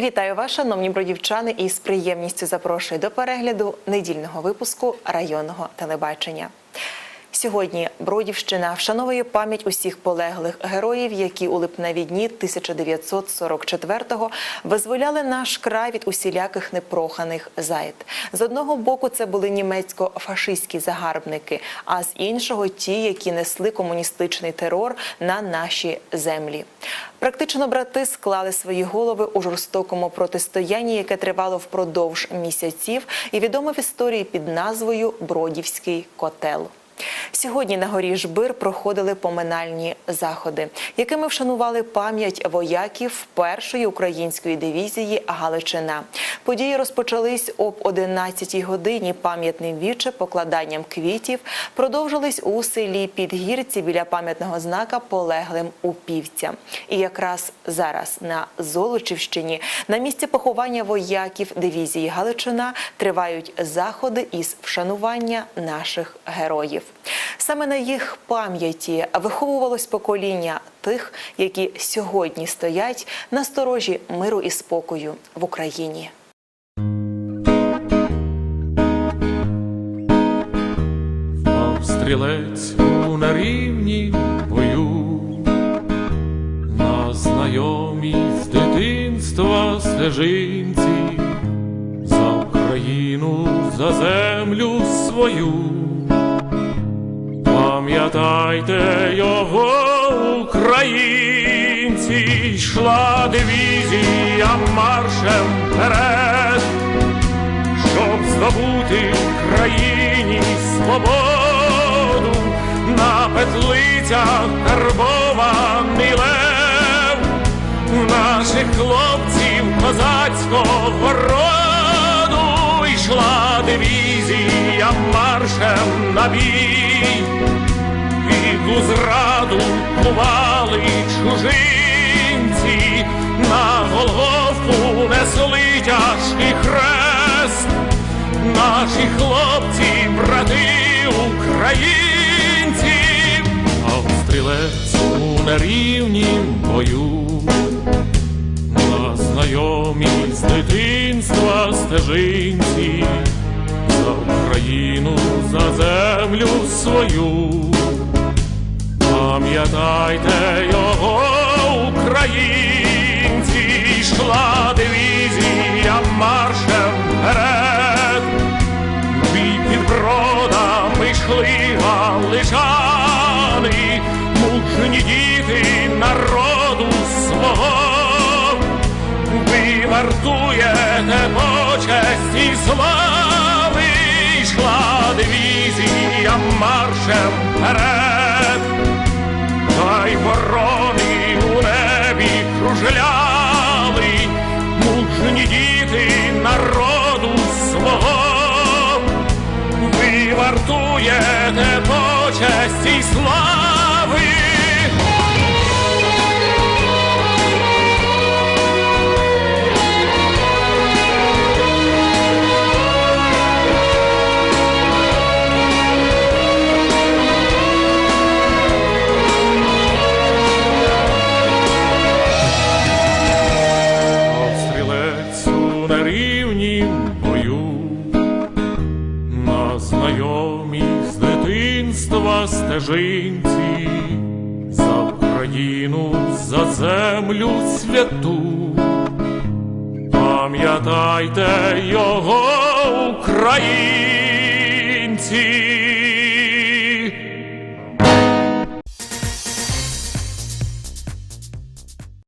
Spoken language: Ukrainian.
Вітаю вас, шановні бродівчани, і з приємністю запрошую до перегляду недільного випуску районного телебачення. Сьогодні Бродівщина вшановує пам'ять усіх полеглих героїв, які у липневі дні 1944-го визволяли наш край від усіляких непроханих зайд. З одного боку це були німецько-фашистські загарбники, а з іншого ті, які несли комуністичний терор на наші землі. Практично брати склали свої голови у жорстокому протистоянні, яке тривало впродовж місяців, і відомо в історії під назвою Бродівський котел. Сьогодні на горі Жбир проходили поминальні заходи, якими вшанували пам'ять вояків першої української дивізії Галичина. Події розпочались об 11-й годині пам'ятним віче покладанням квітів, продовжились у селі Підгірці біля пам'ятного знака полеглим упівцям. І якраз зараз на Золочівщині, на місці поховання вояків дивізії Галичина, тривають заходи із вшанування наших героїв. Саме на їх пам'яті виховувалось покоління тих, які сьогодні стоять на сторожі миру і спокою в Україні. Стрілець у нерівні бою, на знайомій з дитинства стежинці, за Україну, за землю свою. Пам'ятайте його, українці, йшла дивізія маршем вперед щоб здобути країні свободу, на петлицях карбований лев, наших хлопців козацького роду йшла дивізія маршем на бій, піду зраду кували чужинці, на Голгофу несли тяжкий хрест, наші хлопці, брати українці, а стрілець у нерівнім бою, на знайомій з дитинства стежинці, за Україну, за землю свою. Пам'ятайте його, українці, йшла дивізія маршем вперед, бій під бродами йшли галичани, мужні діти народу свого, ви вартуєте почесті й слави, йшла дивізія маршем вперед. Вартуєте почесті й слави. Стрілець на знайомій з дитинства стежинці, за Україну, за землю святу. Пам'ятайте його, українці.